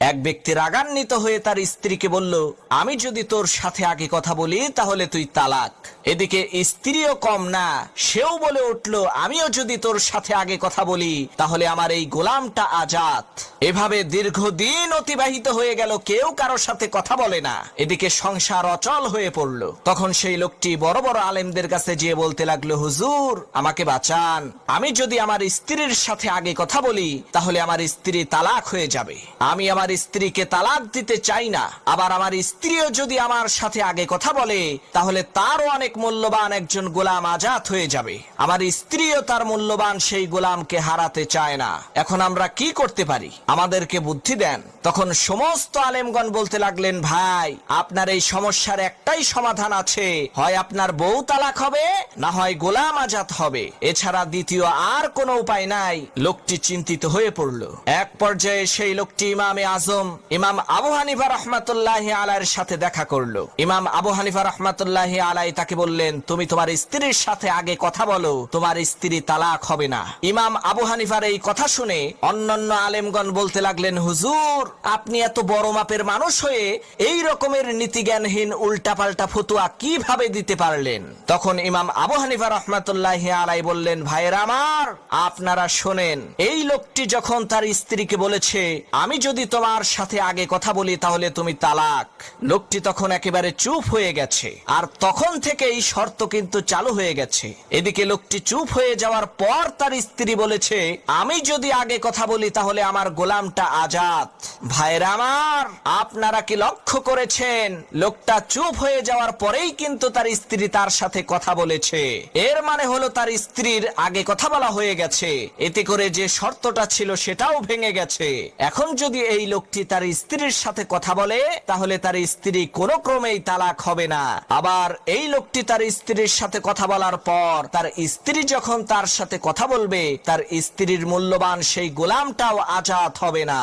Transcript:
এক ব্যক্তি রাগান্বিত হয়ে তার স্ত্রীকে বলল, আমি যদি তোর সাথে আগে কথা বলি, তাহলে তুই তালাক। এদিকে স্ত্রীও কম না, সেও বলে উঠল, আমিও যদি তোর সাথে আগে কথা বলি, তাহলে আমার এই গোলামটা আজাদ। এভাবে দীর্ঘদিন অতিবাহিত হয়ে গেল, কেউ কারও সাথে কথা বলে না। এদিকে সংসার অচল হয়ে পড়ল। তখন সেই লোকটি বড় বড় আলেমদের কাছে যেয়ে বলতে লাগল, হুজুর, আমাকে বাঁচান। আমি যদি আমার স্ত্রীর সাথে আগে কথা বলি, তাহলে আমার স্ত্রী তালাক হয়ে যাবে। আমি আমার স্ত্রীকে তালাক দিতে চাই না। আবার আমার স্ত্রীও যদি আমার সাথে আগে কথা বলে, তাহলে তারও অনেক মূল্যবান একজন গোলাম আজাদ হয়ে যাবে। আমার স্ত্রীও তার মূল্যবান সেই গোলামকে হারাতে চায় না। এখন আমরা কি করতে পারি? আমাদেরকে বুদ্ধি দেন। তখন সমস্ত আলেমগণ বলতে লাগলেন, ভাই, আপনার এই সমস্যার একটাই সমাধান আছে। হয় আপনার বউ তালাক হবে, না হয় গোলাম আজাদ হবে। এছাড়া দ্বিতীয় আর কোনো উপায় নাই। লোকটি চিন্তিত হয়ে পড়ল। এক পর্যায়ে সেই লোকটি ইমামে আজম ইমাম আবু হানিফা রহমাতুল্লাহ আলাইয়ের সাথে দেখা করল। ইমাম আবু হানিফা রহমাতুল্লাহ আলাই তাকে বললেন, তুমি তোমার স্ত্রীর সাথে আগে কথা বলো, তোমার স্ত্রী তালাক হবে না। ইমাম আবু হানিফার এই কথা শুনে অন্যান্য আলেমগণ বলতে লাগলেন, হুজুর, আপনি এত বড় মাপের মানুষ হয়ে এই রকমের নীতিজ্ঞানহীন উল্টাপাল্টা ফতুয়া কীভাবে দিতে পারলেন? তখন ইমাম আবু হানিফা রহমাতুল্লাহ আলাই বললেন, ভাইয়ের আমার, আপনারা শোনেন, এই লোকটি যখন তার স্ত্রীকে বলেছে, আমি যদি তোমার সাথে আগে কথা বলি, তাহলে তুমি তালাক। লোকটি তখন একেবারে চুপ হয়ে গেছে। আর তখন থেকে এই শর্ত কিন্তু চালু হয়ে গেছে। এদিকে লোকটি চুপ হয়ে যাওয়ার পর তার স্ত্রী বলেছে, আমি যদি আগে কথা বলি, তাহলে আমার গোলামটা আজাদ। ভাইরা আমার, আপনারা কি লক্ষ্য করেছেন? লোকটা চুপ হয়ে যাওয়ার পরেই কিন্তু তার স্ত্রী তার সাথে কথা বলেছে। এর মানে হলো তার স্ত্রীর আগে কথা বলা হয়ে গেছে। এতে করে যে শর্তটা ছিল, সেটাও ভেঙে গেছে। এখন যদি এই লোকটি তার স্ত্রীর সাথে কথা বলে, তাহলে তার স্ত্রী কোনো ক্রমেই তালাক হবে না। আবার এই লোকটি তার স্ত্রীর সাথে কথা বলার পর, তার স্ত্রী যখন তার সাথে কথা বলবে, তার স্ত্রীর মূল্যবান সেই গোলামটাও আজাদ হবে না।